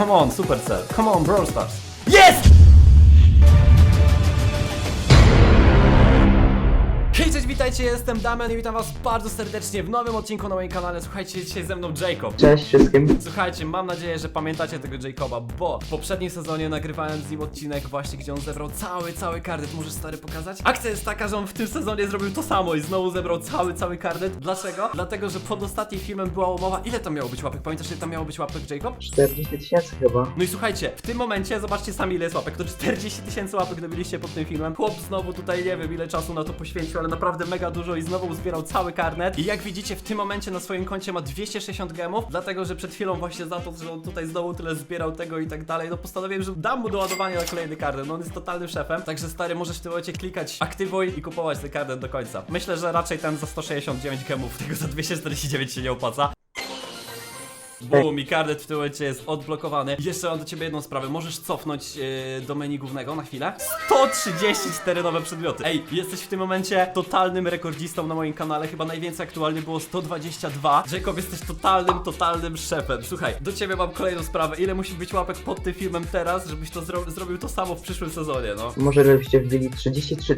Come on, Supercell. Come on, Brawl Stars. Jest! Witajcie, jestem Damian i witam was bardzo serdecznie w nowym odcinku na moim kanale. Słuchajcie, dzisiaj ze mną Jacob. Cześć wszystkim. Słuchajcie, mam nadzieję, że pamiętacie tego Jacoba, bo w poprzednim sezonie nagrywałem z nim odcinek właśnie, gdzie on zebrał cały, cały karnet. Możesz stary pokazać? Akcja jest taka, że on w tym sezonie zrobił to samo i znowu zebrał cały, cały karnet. Dlaczego? Dlatego, że pod ostatnim filmem była umowa. Ile tam miało być łapek? Pamiętasz, ile tam miało być łapek, Jacob? 40 tysięcy chyba. No i słuchajcie, w tym momencie zobaczcie sami ile jest łapek. To 40 tysięcy łapek dobiliście pod tym filmem. Chłop znowu tutaj nie wiem ile czasu na to poświęcił, ale naprawdę mega dużo i znowu uzbierał cały karnet. I jak widzicie, w tym momencie na swoim koncie ma 260 gemów, dlatego że przed chwilą właśnie za to, że on tutaj znowu tyle zbierał tego i tak dalej, no postanowiłem, że dam mu doładowanie na kolejny karnet. No on jest totalnym szefem, także stary, możesz w tym momencie klikać aktywuj i kupować ten karnet do końca. Myślę, że raczej ten za 169 gemów, tego za 249 się nie opłaca. Boom, i karnet w tym momencie jest odblokowany. Jeszcze mam do ciebie jedną sprawę. Możesz cofnąć yy, do menu głównego na chwilę? 134 nowe przedmioty. Ej, jesteś w tym momencie totalnym rekordzistą na moim kanale. Chyba najwięcej aktualnie było 122. Jacob, jesteś totalnym, totalnym szefem. Słuchaj, do ciebie mam kolejną sprawę. Ile musi być łapek pod tym filmem teraz, żebyś to zro zrobił to samo w przyszłym sezonie, no? Może żebyście wbili 33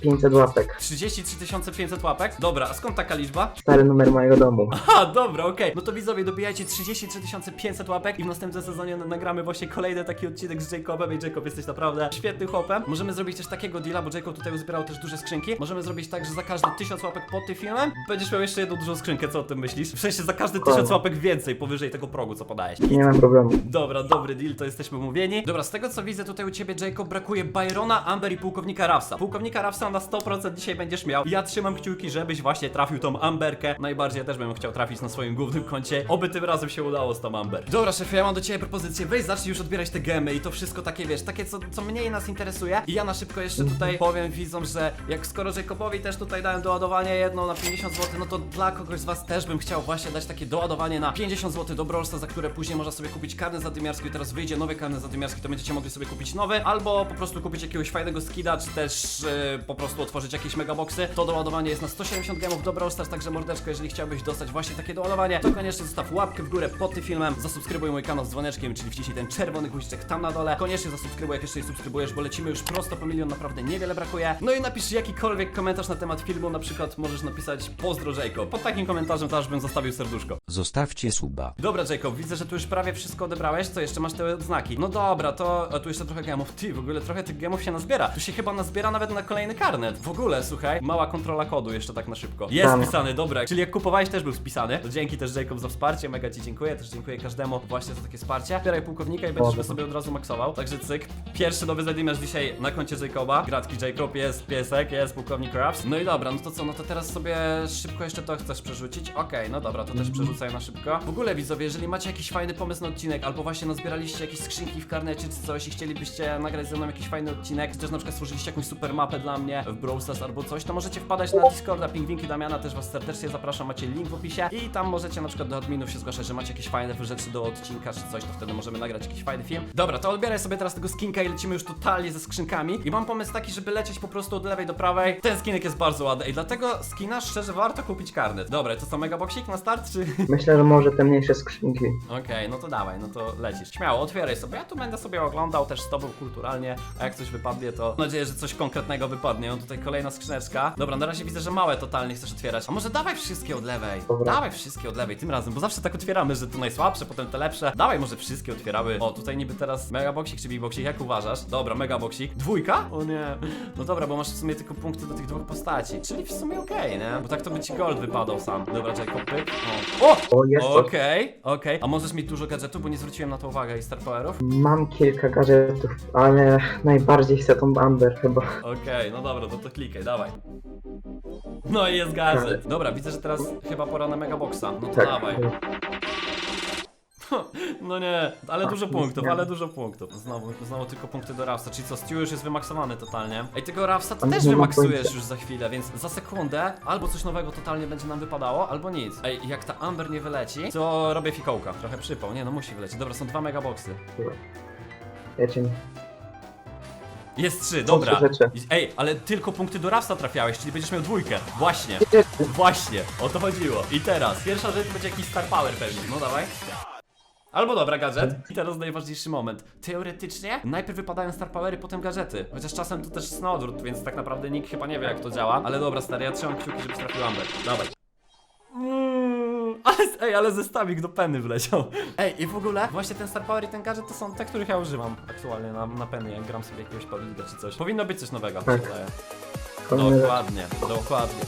500 łapek. 33 500 łapek? Dobra, a skąd taka liczba? Stary numer mojego domu. A, dobra, okej. No to widzowie, dobijajcie 33 500 łapek i w następnym sezonie nagramy właśnie kolejny taki odcinek z Jacobem. I Jacob, jesteś naprawdę świetnym chłopem. Możemy zrobić też takiego deala, bo Jacob tutaj uzbierał też duże skrzynki. Możemy zrobić tak, że za każde 1000 łapek pod tym filmem będziesz miał jeszcze jedną dużą skrzynkę. Co o tym myślisz? W sensie za każde 1000 Dokładnie. łapek więcej powyżej tego progu, co podałeś. Nie mam problemu. Dobra, dobry deal, to jesteśmy umówieni. Dobra, z tego co widzę tutaj u ciebie, Jacob, brakuje Byrona, Amber i pułkownika Rafsa. Pułkownika Rafsa na 100% dzisiaj będziesz miał. Ja trzymam kciuki, żebyś właśnie trafił tą Amberkę. Najbardziej ja też bym chciał trafić na swoim głównym koncie. Oby tym razem się udało z tą Amber. Dobra, szefie, ja mam do ciebie propozycję. Weź zacznij już odbierać te gemy i to wszystko takie, wiesz, takie co, co mniej nas interesuje. I ja na szybko jeszcze tutaj powiem widzom, że jak skoro Jacobowi też tutaj dałem doładowanie jedno na 50 zł, no to dla kogoś z was też bym chciał właśnie dać takie doładowanie na 50 zł do Brawl Stars, za które później można sobie kupić karnet zadymiarski i teraz wyjdzie nowy karnet zadymiarski, to będziecie mogli sobie kupić nowy, albo po prostu kupić jakiegoś fajnego skida, czy też e, po prostu otworzyć jakieś megaboxy. To doładowanie jest na 170 gemów do Brawl Stars, także mordeczko, jeżeli chciałbyś dostać właśnie takie doładowanie, to koniecznie zostaw łapkę w górę pod tym filmem, zasubskrybuj mój kanał z dzwoneczkiem, czyli wciśnij ten czerwony guziczek tam na dole. Koniecznie zasubskrybuj, jak jeszcze nie subskrybujesz, bo lecimy już prosto po milion, naprawdę niewiele brakuje. No i napisz jakikolwiek komentarz na temat filmu, na przykład możesz napisać pozdro Jacob. Pod takim komentarzem też bym zostawił serduszko. Zostawcie suba. Dobra, Jacob, widzę, że tu już prawie wszystko odebrałeś. Co jeszcze masz te odznaki? No dobra, to a tu jeszcze trochę gemów. Ty, w ogóle trochę tych gemów się nazbiera. Tu się chyba nazbiera nawet na kolejny karnet. W ogóle, słuchaj, mała kontrola kodu jeszcze tak na szybko. Jest wpisany, dobra. Czyli jak kupowałeś też był wpisany. To dzięki też Jacob za wsparcie, mega ci dziękuję. Też dziękuję każdemu właśnie za takie wsparcie. Wspieraj pułkownika i będziesz go sobie od razu maksował. Także cyk. Pierwszy nowy zadymiarz dzisiaj na koncie Jacoba. Gratki Jacob, jest piesek, jest pułkownik Raps. No i dobra, no to co, no to teraz sobie szybko jeszcze to chcesz przerzucić? Okej, no dobra, to też przerzucaj na szybko. W ogóle widzowie, jeżeli macie jakiś fajny pomysł na odcinek, albo właśnie nazbieraliście jakieś skrzynki w karnecie czy coś i chcielibyście nagrać ze mną jakiś fajny odcinek, czy też na przykład stworzyliście jakąś super mapę dla mnie w Brawl Stars albo coś, to możecie wpadać na Discorda Pingwinki Damiana, też was serdecznie zapraszam, macie link w opisie i tam możecie na przykład do adminów się zgłaszać, że macie jakieś fajne rzeczy do odcinka czy coś, to wtedy możemy nagrać jakiś fajny film. Dobra, to odbieraj sobie teraz tego skinka i lecimy już totalnie ze skrzynkami i mam pomysł taki, żeby lecieć po prostu od lewej do prawej. Ten skinek jest bardzo ładny i dlatego skina szczerze warto kupić karnet. Dobra, to co megaboxik na start czy... Myślę, że może te mniejsze skrzynki. Okej, no to dawaj, no to lecisz. Śmiało, otwieraj sobie. Ja tu będę sobie oglądał też z tobą kulturalnie, a jak coś wypadnie, to mam nadzieję, że coś konkretnego wypadnie. No tutaj kolejna skrzyneczka. Dobra, na razie widzę, że małe totalnie chcesz otwierać. A może dawaj wszystkie od lewej. Dobra. Dawaj wszystkie od lewej tym razem, bo zawsze tak otwieramy, że to najsłabsze, potem te lepsze. Dawaj może wszystkie otwierały. O, tutaj niby teraz megaboxik czy big boxik, jak uważasz? Dobra, megaboxik. Dwójka? O nie. No dobra, bo masz w sumie tylko punkty do tych dwóch postaci. Czyli w sumie okej, nie? Bo tak to by ci gold wypadał sam. Dobra, Jacob, pyk. O! o! O, jest coś. Okej, okej. A możesz mieć dużo gadżetów, bo nie zwróciłem na to uwagę i Star Powerów? Mam kilka gadżetów, ale najbardziej chcę tą Amber chyba. Okej, no dobra, no to klikaj, dawaj. No i jest gadżet. Dobra, widzę, że teraz chyba pora na Megaboxa. No to Tak. dawaj. No nie, ale Ach, dużo punktów, ale dużo punktów. Znowu, znowu tylko punkty do Rafsa, czyli co, Stu już jest wymaksowany totalnie. Ej, tego Rafsa to Ale też nie ma wymaksujesz pojęcia. już za chwilę, więc za sekundę albo coś nowego totalnie będzie nam wypadało, albo nic. Ej, jak ta Amber nie wyleci, to robię fikołka. Trochę przypał, nie no musi wylecieć. Dobra, są dwa megaboxy. Wiecie, Jest trzy, dobra. trzy rzeczy. Ej, ale tylko punkty do Rafsa trafiałeś, czyli będziesz miał dwójkę. Właśnie. Właśnie, o to chodziło. I teraz, pierwsza rzecz będzie jakiś Star Power pewnie. No dawaj. Albo dobra, gadżet. I teraz najważniejszy moment. Teoretycznie najpierw wypadają star powery, potem gadżety. Chociaż czasem to też jest na odwrót, więc tak naprawdę nikt chyba nie wie jak to działa. Ale dobra, stary, ja trzymam kciuki, żeby trafił Amber. Dawaj. Mm, Ale, ej, ale zestawik do penny wleciał. Ej, i w ogóle właśnie ten Star Power i ten gadżet to są te, których ja używam aktualnie na, na penny, jak gram sobie jakiegoś Pawlika czy coś. Powinno być coś nowego, Tak. mi się wydaje. Kolejny- Dokładnie, dokładnie.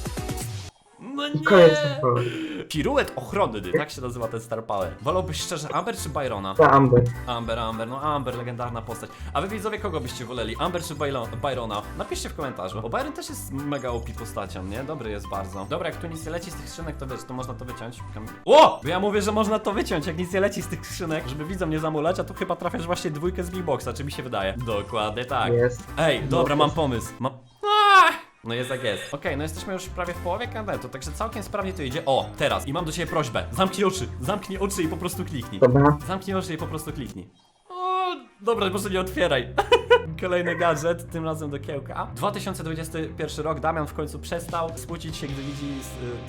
No nie! Koniec Star Power. Piruet ochrony, tak się nazywa ten Star Power. Wolałbyś szczerze Amber czy Byrona? Amber. Amber, Amber, no Amber, legendarna postać. A wy widzowie kogo byście woleli? Amber czy Bylo- Byrona? Napiszcie w komentarzu. Bo Byron też jest mega OP postacią, nie? Dobry jest bardzo. Dobra, jak tu nic nie leci z tych skrzynek, to wiesz, to można to wyciąć. Kam- O! Bo ja mówię, że można to wyciąć, jak nic nie leci z tych skrzynek, żeby widzom nie zamulać, a tu chyba trafiasz właśnie dwójkę z Big Boxa, czy mi się wydaje? Dokładnie tak. Jest. Ej, dobra, No, mam pomysł. Mam... Aaa! No jest jak jest. Okej, no jesteśmy już prawie w połowie kandydatów, także całkiem sprawnie to idzie. O, teraz. I mam do ciebie prośbę. Zamknij oczy. Zamknij oczy i po prostu kliknij. Dobra. Zamknij oczy i po prostu kliknij. O, dobra, może nie otwieraj. Kolejny gadżet, tym razem do kiełka. 2021 rok, Damian w końcu przestał smucić się, gdy widzi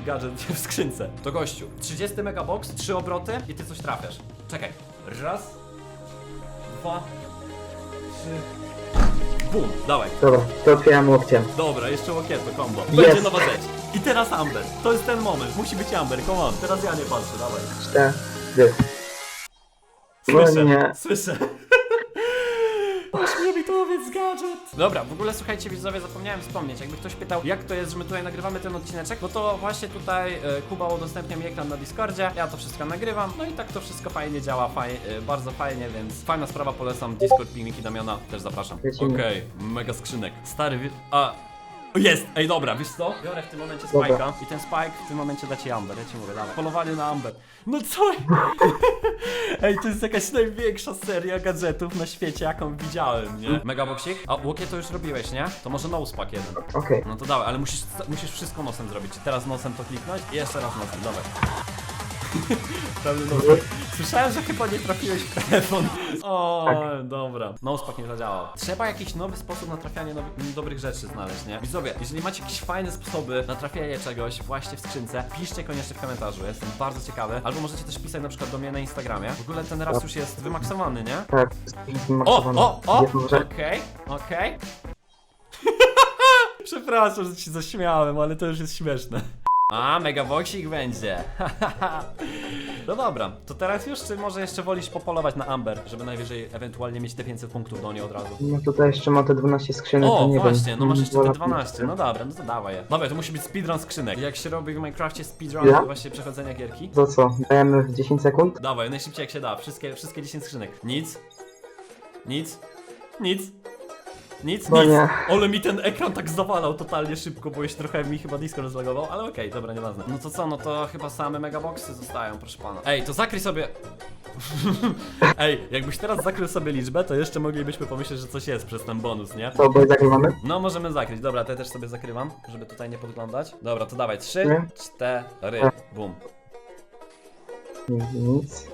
y, gadżet w skrzynce. To gościu, 30 megabox, 3 obroty i ty coś trafiasz. Czekaj. Raz, dwa, trzy. Bum, dawaj. Dobra, to otwieram łokciem. Dobra, jeszcze łokieto, combo. Jest. Będzie nowa rzecz. I teraz Amber. To jest ten moment. Musi być Amber, come on. Teraz ja nie patrzę, dawaj. Cztery. Słyszę, No nie. słyszę. Ośmiobitowiec gadżet. Dobra, w ogóle słuchajcie widzowie, zapomniałem wspomnieć, jakby ktoś pytał jak to jest, że my tutaj nagrywamy ten odcineczek, no to właśnie tutaj e, Kuba udostępnia mi ekran na Discordzie, ja to wszystko nagrywam, no i tak to wszystko fajnie działa, faj, e, bardzo fajnie, więc fajna sprawa, polecam Discord, filmiki Damiana, też zapraszam. Lecimy. Okej, mega skrzynek. Stary, wi- a... Jest! Ej, dobra, wiesz co? Biorę w tym momencie Dobra. Spike'a i ten Spike w tym momencie da ci Amber, ja ci mówię, dawaj. Polowanie na Amber. No co? Ej, to jest jakaś największa seria gadżetów na świecie, jaką widziałem, nie? Megaboxik? A łokie to już robiłeś, nie? To może nospack jeden. Okej. No to dawaj, ale musisz, musisz wszystko nosem zrobić. Teraz nosem to kliknąć i jeszcze raz nosem, dawaj. Pełny nosem. Słyszałem, że chyba nie trafiłeś w telefon. O, dobra. Nospack nie zadziałał. Trzeba jakiś nowy sposób na trafianie nowych, dobrych rzeczy znaleźć, nie? Widzowie, jeżeli macie jakieś fajne sposoby na trafianie czegoś właśnie w skrzynce, piszcie koniecznie w komentarzu. Jestem bardzo ciekawy. Albo możecie też pisać na przykład do mnie na Instagramie. W ogóle ten raz już jest wymaksowany, nie? Tak, O, o, o! Jedną rzecz. Okej, okej. Przepraszam, że ci zaśmiałem, ale to już jest śmieszne. A, megaboxik będzie. no dobra, to teraz już, czy może jeszcze wolisz popolować na Amber, żeby najwyżej ewentualnie mieć te 500 punktów do niej od razu? No tutaj jeszcze ma te 12 skrzynek, to O, nie właśnie, wiem. no masz jeszcze te Wolę- 12, no dobra, no to dawaj je. Dobra, to musi być speedrun skrzynek. Jak się robi w Minecrafcie speedrun, Ja? właśnie przechodzenia gierki? To co, dajemy w 10 sekund? Dawaj, najszybciej jak się da. Wszystkie, wszystkie 10 skrzynek. Nic. Nic. Nic. Nic, No nic. nie. Ale mi ten ekran tak zawalał totalnie szybko, bo już trochę mi chyba disco rozlagował, ale okej, dobra, nieważne. No to co, no to chyba same megaboxy zostają, proszę pana. Ej, to zakryj sobie... Ej, jakbyś teraz zakrył sobie liczbę, to jeszcze moglibyśmy pomyśleć, że coś jest przez ten bonus, nie? To bo zagrywamy? No, możemy zakryć. Dobra, to ja też sobie zakrywam, żeby tutaj nie podglądać. Dobra, to dawaj. Trzy, Nie. cztery, bum. Nie, Nic.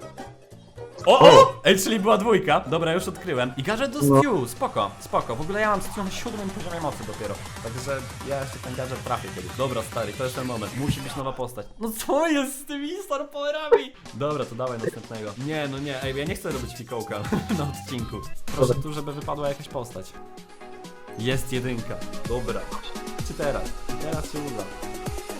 O, o! Ej, czyli była dwójka. Dobra, już odkryłem. I gadżet do No. Stew, spoko, spoko. W ogóle ja mam Stew na siódmym poziomie mocy dopiero. Także ja jeszcze ten gadżet trafię kiedyś. Dobra, stary, to jest ten moment. Musi być nowa postać. No co jest z tymi Star Powerami? Dobra, to dawaj następnego. Nie, no nie, ej, ja nie chcę robić fikołka na odcinku. Proszę Dobra. tu, żeby wypadła jakaś postać. Jest jedynka. Dobra. Czy teraz? Czy teraz się uda?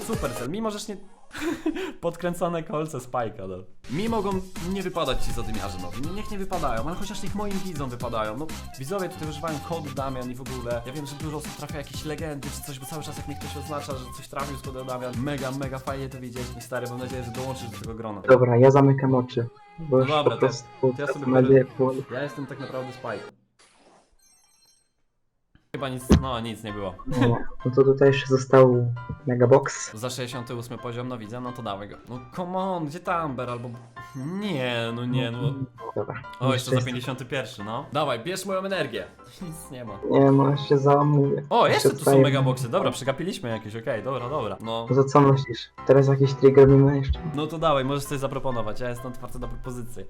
Supercell, mimo żeś nie... Podkręcone kolce Spajka, no. Mi mogą nie wypadać ci zadymiarze nowi, no niech nie wypadają, ale chociaż niech moim widzom wypadają. No, widzowie tutaj używają kodu Damian i w ogóle. Ja wiem, że dużo osób trafia jakieś legendy czy coś, bo cały czas jak mi ktoś oznacza, że coś trafił z kodem Damian. Mega, mega fajnie to widzieć i stary, mam nadzieję, że dołączysz do tego grona. Dobra, ja zamykam oczy. Bo już dobra, po to- prostu to ja sobie nadzieję, bo- Ja jestem tak naprawdę Spike. Chyba nic, no nic nie było. Nie. No to tutaj jeszcze został Megabox. Za 68 poziom, no widzę, no to dawaj go. No come on, gdzie ta Amber albo... Nie, no nie, no... Dobra. O, jeszcze za jest- 51, no. Dawaj, bierz moją energię. Nic nie ma. Nie, no ja się załamuję. O, jeszcze tu są megaboxy. Dobra, przegapiliśmy jakieś, okej, dobra, dobra. No. No to co myślisz? Teraz jakiś trik robimy jeszcze? No to dawaj, możesz coś zaproponować, ja jestem otwarty na propozycje.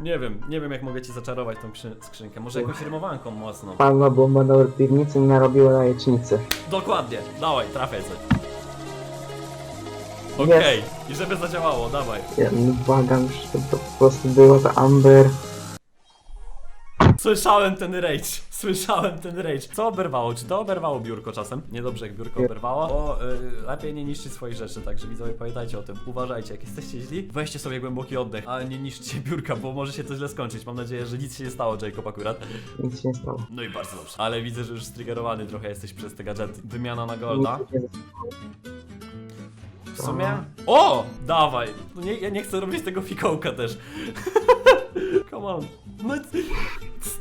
Nie wiem, nie wiem jak mogę ci zaczarować tą krzy- skrzynkę. Może jakąś rymowanką mocną. Palma bomba na piwnicy narobiła jajecznicy. Dokładnie, dawaj, trafiaj coś. Okej, i żeby zadziałało, dawaj. Ja no, błagam, żeby to po prostu była ta Amber. Słyszałem ten rage, słyszałem ten rage. Co oberwało? Czy to oberwało biurko czasem? Niedobrze jak biurko oberwało, bo y, lepiej nie niszczyć swoich rzeczy, także widzowie pamiętajcie o tym. Uważajcie, jak jesteście źli, weźcie sobie głęboki oddech, ale nie niszczcie biurka, bo może się to źle skończyć. Mam nadzieję, że nic się nie stało, Jacob akurat. Nic się nie stało. No i bardzo dobrze. Ale widzę, że już striggerowany trochę jesteś przez te gadżety. Wymiana na golda. Nic się nie stało. W sumie... O! Dawaj! No nie, ja nie chcę robić tego fikołka też. Come on. No, c-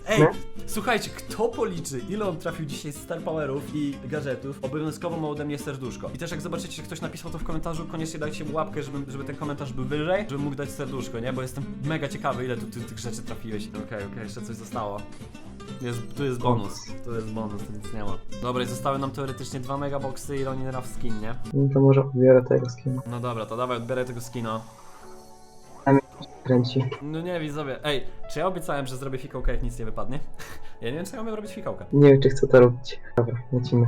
ej, Nie? słuchajcie, kto policzy, ile on trafił dzisiaj z Star Powerów i gadżetów, obowiązkowo ma ode mnie serduszko. I też jak zobaczycie, że ktoś napisał to w komentarzu, koniecznie dajcie mu łapkę, żeby, żeby ten komentarz był wyżej, żebym mógł dać serduszko, nie? Bo jestem mega ciekawy, ile tu ty, tych rzeczy trafiłeś. Okej, okej, jeszcze coś zostało. Jest, tu jest bonus, tu jest bonus, tu nic nie ma. Dobra, i zostały nam teoretycznie dwa megaboxy i Ronin Raf skin, nie? No to może odbiorę tego skina. No dobra, to dawaj, odbieraj tego skina. Kręci. No nie, widzowie. Ej, czy ja obiecałem, że zrobię fikołkę, jak nic nie wypadnie? Ja nie wiem, czy ja umiem robić fikołkę. Nie wiem, czy chcę to robić. Dobra, lecimy.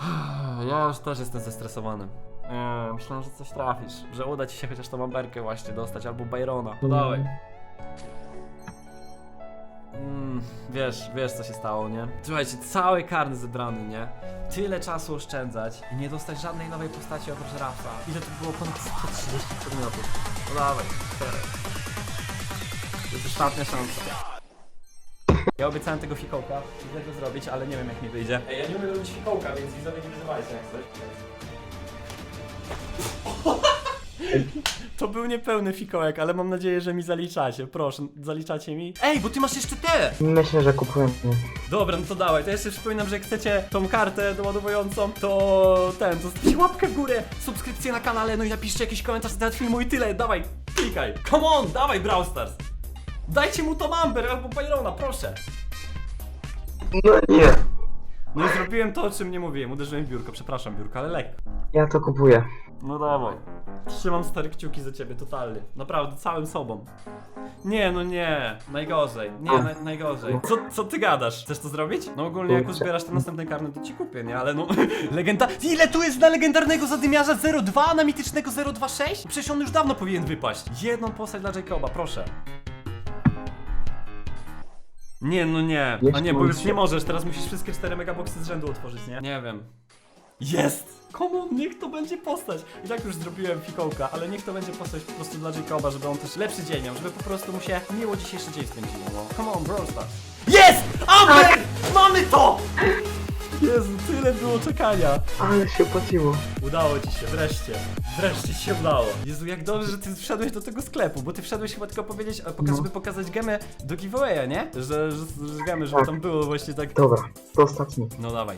Ja już też jestem zestresowany. Nie, myślałem, że coś trafisz. Że uda ci się chociaż tą amberkę właśnie dostać, albo Byrona. No dawaj. Mm, wiesz, wiesz co się stało, nie? Słuchajcie, cały karny zebrany, nie? Tyle czasu oszczędzać i nie dostać żadnej nowej postaci oprócz Rafa. Ile to było ponad 130 przedmiotów. No dawaj, cztery. To jest ostatnia szansa. Ja obiecałem tego fikołka, idę go zrobić, ale nie wiem jak mi wyjdzie. Ej, ja nie umiem robić fikołka, więc widzowie nie wyzywajcie jak coś. To był niepełny fikołek, ale mam nadzieję, że mi zaliczacie. Proszę, zaliczacie mi? Ej, bo ty masz jeszcze te! Myślę, że kupuję. Dobra, no to dawaj. To jeszcze przypominam, że jak chcecie tą kartę doładowującą, to ten, to zostawcie łapkę w górę, subskrypcję na kanale, no i napiszcie jakiś komentarz na filmu i tyle. Dawaj, klikaj. Come on, dawaj Brawl Stars. Dajcie mu Tom Amber albo Byrona, proszę. No nie. No i zrobiłem to, o czym nie mówiłem. Uderzyłem w biurko, przepraszam biurko, ale lekko. Ja to kupuję. No dawaj. Trzymam stare kciuki za ciebie, totalnie. Naprawdę, całym sobą. Nie, no nie. Najgorzej. Nie, na, najgorzej. Co, co ty gadasz? Chcesz to zrobić? No ogólnie jak uzbierasz ten następny karny, to ci kupię, nie? Ale no... Legenda... Ile tu jest na legendarnego zadymiarza 02, na mitycznego 026? Przecież on już dawno powinien wypaść. Jedną postać dla Jacoba, proszę. Nie, no nie. A nie, bo już nie możesz, teraz musisz wszystkie cztery megaboxy z rzędu otworzyć, nie? Nie wiem. Jest! Komu? Niech to będzie postać. I tak już zrobiłem fikołka, ale niech to będzie postać po prostu dla Jacoba, żeby on też lepszy dzień miał, żeby po prostu mu się miło dzisiejszy dzień spędziło. No. Come on, Brawl Stars. Jest! Amber! Mamy to! Jezu, tyle było czekania. Ale się opłaciło. Udało ci się, wreszcie. Wreszcie ci się udało. Jezu, jak dobrze, że ty wszedłeś do tego sklepu, bo ty wszedłeś chyba tylko powiedzieć, a poka- No. żeby pokazać gemę do giveawaya, nie? Że, że, że gemy, żeby Tak. tam było właśnie tak... Dobra, to ostatni. No dawaj.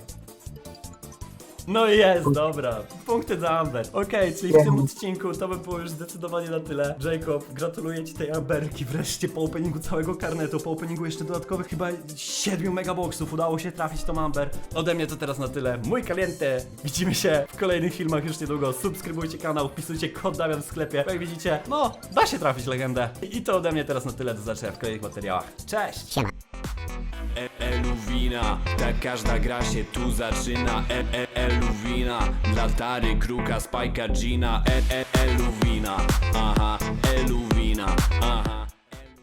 No jest, dobra. Punkty dla Amber. Okej, czyli w tym odcinku to by było już zdecydowanie na tyle. Jacob, gratuluję ci tej Amberki. Wreszcie po openingu całego karnetu, po openingu jeszcze dodatkowych chyba 7 megaboxów udało się trafić tą Amber. Ode mnie to teraz na tyle. Mój kaliente. Widzimy się w kolejnych filmach już niedługo. Subskrybujcie kanał, wpisujcie kod Damian w sklepie. Jak widzicie, no, da się trafić legendę. I to ode mnie teraz na tyle. Do zobaczenia w kolejnych materiałach. Cześć! E Eluwina, tak każda gra się tu zaczyna. E e Eluwina, dla Tary, Kruka, Spajka, Gina. E e Eluwina, aha, Eluwina, aha